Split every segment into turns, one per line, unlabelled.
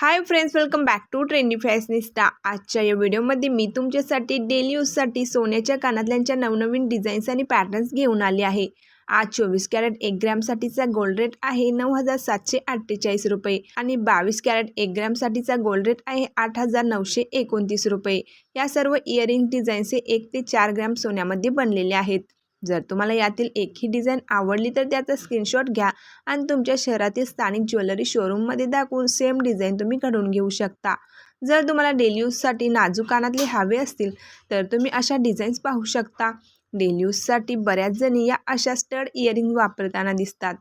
Hi friends welcome back to trendy fashionista आजच्या या व्हिडिओमध्ये मी तुमच्यासाठी डेली यूजसाठी सोन्याच्या कानातल्यांच्या नवनवीन डिझाईन्स आणि पॅटर्न्स घेऊन आले आहे. आज चोवीस कॅरेट एक ग्रॅमसाठीचा गोल्ड रेट आहे नऊ हजार सातशे अठ्ठेचाळीस रुपये आणि बावीस कॅरेट एक ग्रॅमसाठीचा गोल्ड रेट आहे आठ हजार नऊशे एकोणतीस रुपये. या सर्व इयरिंग डिझाईन्स हे एक ते चार ग्रॅम सोन्यामध्ये बनलेले आहेत. जर तुम्हाला यातील एकही डिझाईन आवडली तर त्याचा स्क्रीनशॉट घ्या आणि तुमच्या शहरातील स्थानिक ज्वेलरी शोरूममध्ये दाखवून सेम डिझाईन तुम्ही घडवून घेऊ शकता. जर तुम्हाला डेली यूजसाठी नाजूक कानातले हवे असतील तर तुम्ही अशा डिझाईन्स पाहू शकता. डेली यूजसाठी बऱ्याच जणी या अशा स्टड इयरिंग वापरताना दिसतात.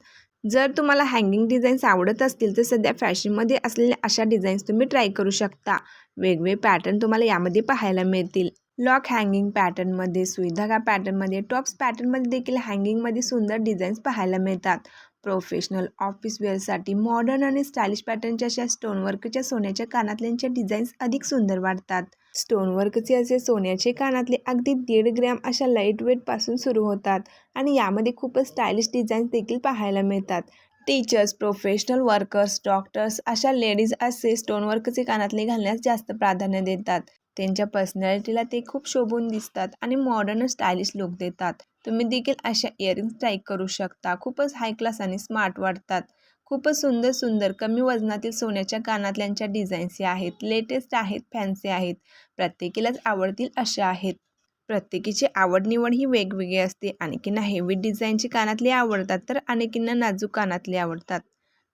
जर तुम्हाला हँगिंग डिझाईन्स आवडत असतील तर सध्या फॅशनमध्ये असलेल्या अशा डिझाईन्स तुम्ही ट्राय करू शकता. वेगवेगळे पॅटर्न तुम्हाला यामध्ये पाहायला मिळतील. लॉक हँगिंग पॅटर्नमध्ये सुईधागा पॅटर्नमध्ये? टॉप्स पॅटर्नमध्ये देखील हँगिंगमध्ये सुंदर डिझाईन्स पाहायला मिळतात. प्रोफेशनल ऑफिस वेअरसाठी मॉडर्न आणि स्टायलिश पॅटर्नच्या अशा स्टोनवर्कच्या सोन्याच्या कानातल्यांच्या डिझाईन्स अधिक सुंदर वाटतात. स्टोनवर्कचे असे सोन्याचे कानातले अगदी दीड ग्रॅम अशा लाइट वेटपासून सुरू होतात आणि यामध्ये खूपच स्टायलिश डिझाईन्स देखील पाहायला मिळतात. टीचर्स प्रोफेशनल वर्कर्स डॉक्टर्स अशा लेडीज असे स्टोनवर्कचे कानातले घालण्यास जास्त प्राधान्य देतात. त्यांच्या पर्सनॅलिटीला ते खूप शोभून दिसतात आणि मॉडर्न स्टायलिश लुक देतात. तुम्ही देखील अशा इयरिंग्स ट्राय करू शकता. खूपच हाय क्लास आणि स्मार्ट वाटतात. खूपच सुंदर सुंदर कमी वजनातील सोन्याच्या कानातल्यांच्या डिझाईन्स या आहेत. लेटेस्ट आहेत फॅन्सी आहेत. प्रत्येकीलाच आवडतील अशा आहेत. प्रत्येकीची आवड निवड ही वेगवेगळी असते. अनेकींना हेवी डिझाईनची कानातली आवडतात तर अनेकींना नाजूक कानातली आवडतात.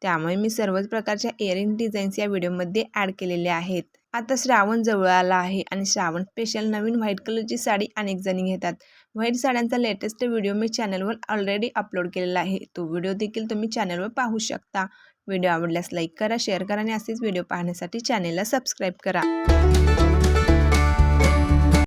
त्यामुळे मी सर्वच प्रकारच्या इयरिंग डिझाईन्स या व्हिडिओमध्ये ॲड केलेले आहेत. आता श्रावण जवळ आला आहे आणि श्रावण स्पेशल नवीन व्हाईट कलरची साडी अनेक जणी घेतात. व्हाईट साड्यांचा लेटेस्ट व्हिडिओ मी चॅनलवर ऑलरेडी अपलोड केलेला आहे. तो व्हिडिओ देखील तुम्ही चॅनलवर पाहू शकता. व्हिडिओ आवडल्यास लाईक करा शेअर करा आणि असेच व्हिडिओ पाहण्यासाठी चॅनलला सबस्क्राईब करा.